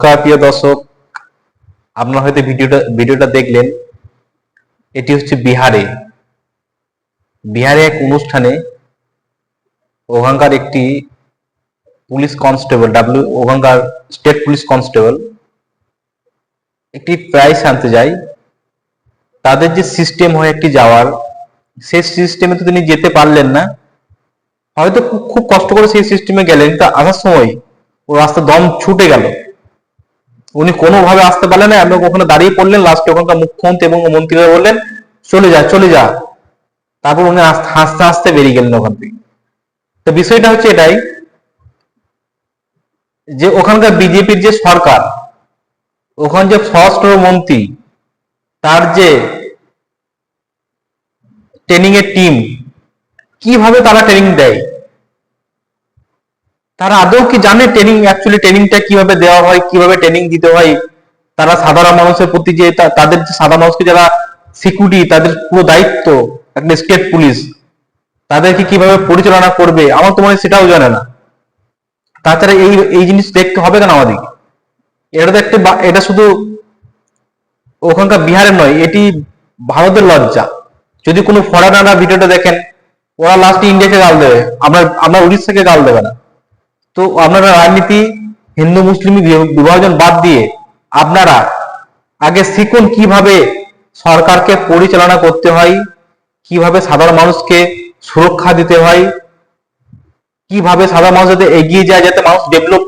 প্রিয় দর্শক। আপনারা হয়তো ভিডিওটা ভিডিওটা দেখলেন, এটি হচ্ছে বিহারে। বিহারে এক অনুষ্ঠানে ওখানকার একটি পুলিশ কনস্টেবল ডাব্লিউ ওখানকার স্টেট পুলিশ কনস্টেবল, একটি প্রাইজ আনতে যায়। তাদের যে সিস্টেম হয় একটি যাওয়ার, সেই সিস্টেমে তো তিনি যেতে পারলেন না। হয়তো খুব খুব কষ্ট করে সেই সিস্টেমে গেলেন। তা আসার সময় ও রাস্তা দম ছুটে গেল। উনি কোনোভাবে আসতে পারলেন না এবং ওখানে দাঁড়িয়ে পড়লেন লাস্টে ওখানকার মুখ্যমন্ত্রী এবং মন্ত্রীরা বললেন, চলে যা চলে যা। তারপর উনি হাসতে হাসতে বেরিয়ে গেলেন ওখান থেকে। তো বিষয়টা হচ্ছে এটাই যে ওখানকার বিজেপির যে সরকার, ওখান যে স্বরাষ্ট্র মন্ত্রী তার যে ট্রেনিং এর টিম কীভাবে তারা ট্রেনিং দেয়? তারা আদৌ কি জানে ট্রেনিং অ্যাকচুয়ালি ট্রেনিংটা কীভাবে দেওয়া হয়, কীভাবে ট্রেনিং দিতে হয়? তারা সাধারণ মানুষের প্রতি যে তাদের সাধারণ মানুষকে যারা সিকিউরিটি তাদের পুরো দায়িত্ব একটা স্টেট পুলিশ তাদেরকে কীভাবে পরিচালনা করবে? আমার তো মনে সেটাও জানে না। তাছাড়া এই এই জিনিস দেখতে হবে কেন আমাদের? এটা তো একটা এটা শুধু ওখানকার বিহারের নয়, এটি ভারতের লজ্জা। যদি কোনো ফরেনাররা ভিডিওটা দেখেন, ওরা লাস্টে ইন্ডিয়াকে গাল দেবে। আমরা আমরা উড়িষ্যাকে গাল দেবে না। তো আপনারা রাজনীতি, হিন্দু, মুসলিম বিভাজন বাদ দিয়ে আপনারা আগে শিখুন কীভাবে সরকারকে পরিচালনা করতে হয়, কীভাবে সাধারণ মানুষকে সুরক্ষা দিতে হয়, কীভাবে সাধারণ মানুষ যাতে এগিয়ে যায়, যাতে মানুষ ডেভেলপ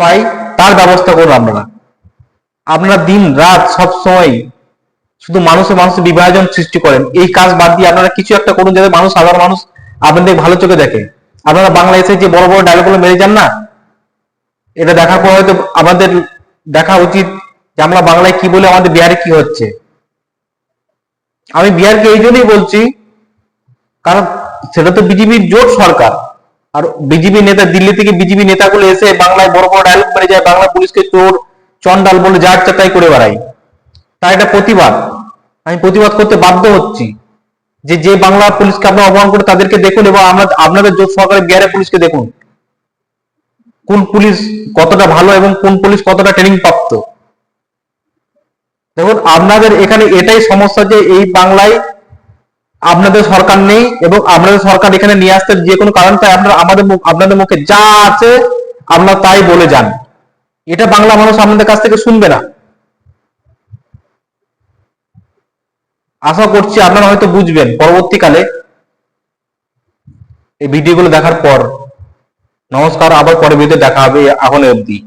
পায়, তার ব্যবস্থা করুন আপনারা। আপনারা দিন রাত সব সময় শুধু মানুষে মানুষের বিভাজন সৃষ্টি করেন। এই কাজ বাদ দিয়ে আপনারা কিছু একটা করুন, যাতে মানুষ, সাধারণ মানুষ আপনাদের ভালো চোখে দেখে। আপনারা বাংলা এসে যে বড় বড় ডায়লগুলো মেরে যান না? এটা দেখার পর হয়তো আমাদের দেখা উচিত যে আমরা বাংলায় কি বলে, আমাদের বিহারে কি হচ্ছে। আমি বিহারকে এই জন্যই বলছি, কারণ সেটা তো বিজেপির জোট সরকার। আর বিজেপি নেতা, দিল্লি থেকে বিজেপি নেতাগুলো এসে বাংলায় বড় বড় ডায়লগ মেরে যায়, বাংলা পুলিশকে চোর চন্ডাল বলে যার চাতাই করে বেড়ায়। তার এটা প্রতিবাদ। আমি প্রতিবাদ করতে বাধ্য হচ্ছি। যে যে বাংলা পুলিশকে আপনারা অপমান করে তাদেরকে দেখুন এবং আমরা আপনাদের জোট সহকারে বিহারের পুলিশকে দেখুন। কোন পুলিশ কতটা ভালো এবং কোন পুলিশ কতটা ট্রেনিং প্রাপ্ত। দেখুন, আপনাদের এখানে এটাই সমস্যা যে, এই বাংলায় আপনাদের সরকার নেই এবং আপনাদের সরকার এখানে নিয়ে আসতে যে কোনো কারণ তাই আপনারা আমাদের আপনাদের মুখে যা আছে, আপনারা তাই বলে যান। এটা বাংলা মানুষ আপনাদের কাছ থেকে শুনবে না। আশা করছি আপনারা হয়তো বুঝবেন, পরবর্তীকালে এই ভিডিওগুলো দেখার পর। নমস্কার, আবার পরে ভিডিও দেখা হবে এখন অবধি।